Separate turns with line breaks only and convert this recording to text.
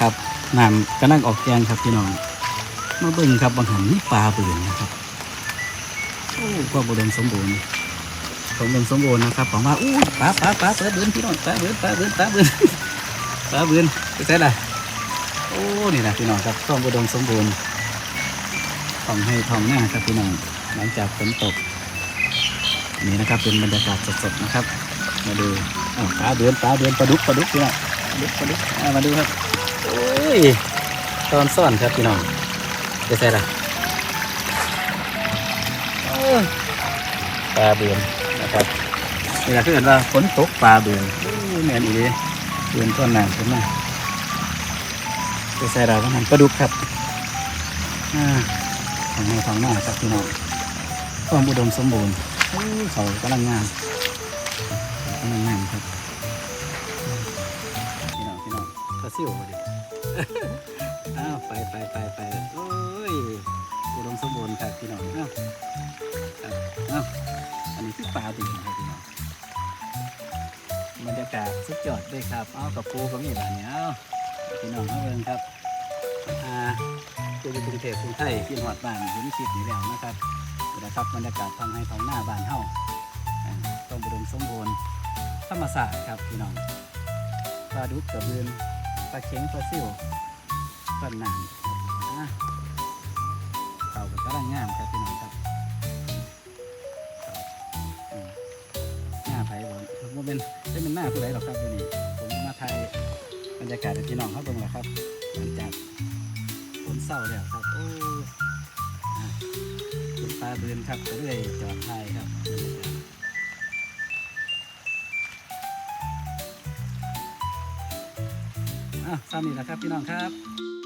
ครับน้ำกำลังออกแกงครับพี่น้องมาเบิ่งครับบางหันนี่ปลาเบื่อนะครับโอ้ก็บุดมสมบูรณ์สมบูรณ์สมบูรณ์นะครับผมว่าอู้ปลาปลาปลาปลาเบื่อพี่น้องปลาเบื่อปลาเบื่อปลาเบื่อปลาเบื่อไปใช่ละโอ้นี่นะพี่น้องครับต้องบุดมสมบูรณ์ทองให้ทองหน้าครับพี่น้องหลังจากฝนตกนี่นะครับเป็นบรรยากาศสดๆนะครับ มาดูปลาเดือนปลาเดือนปลาดุกปลาดุกพี่น้องปลาดุกปลาดุกมาดูครับ ยตอนซ่อนครับพี่น้องจะใส่ละปลาเบือนนะครับนี่แหละคือเห็นว่าฝนตกปลาเบือนแม่นอีเลยเบือนต้นน้ำขึ้นมาจะใส่ละว่ามันปลาดุกครับอ่าทางในทางหน้าครับพี่น้องความอุดมสมบูรณ์โอ้ยเขากำลังงามกำลังงามครับ ซิวดิอ้าวไปไปไปไปโอ้ยอุดมสมบูรณ์ครับพี่น้องอ้าวครับอ้าอันนี้คือปลาดีนะครับพี่น้องบรรยากาศสุดยอดเลยครับอ้าวกับปูก็มีหลานเนี่ยอ้าพี่น้องเอาเบิ่งครับอ่าตัวเป็นกรุงเทพกรุงไทยกินหอดบ้านเห็นคลิปนี้แล้วนะครับนะครับบรรยากาศทางให้ท้องหน้าบ้านเฮาอ่าต้องอุดมสมบูรณ์ธรรมศาสตร์ครับพี่น้องปลาดุกกระเบือน ปลาเข็งปลาซิวปลาหนามอะเขาก็กำลังงามครับพี่น้องครับเขามหน้าไผ่บอลว่าเป็นจะเป็นหน้าผู้ใดหรอกครับวันนี้ผมมาถ่ายบรรยากาศให้พี่น้องเขาเบิ่งแล้วครับหลังจากฝนเศร้าแล้วครับโอ้อะเป็นปลาเบือนครับก็เลยจอดถ่ายครับบรรยากาศ อะซ้ำนี่แหละครับพี่น้องครับ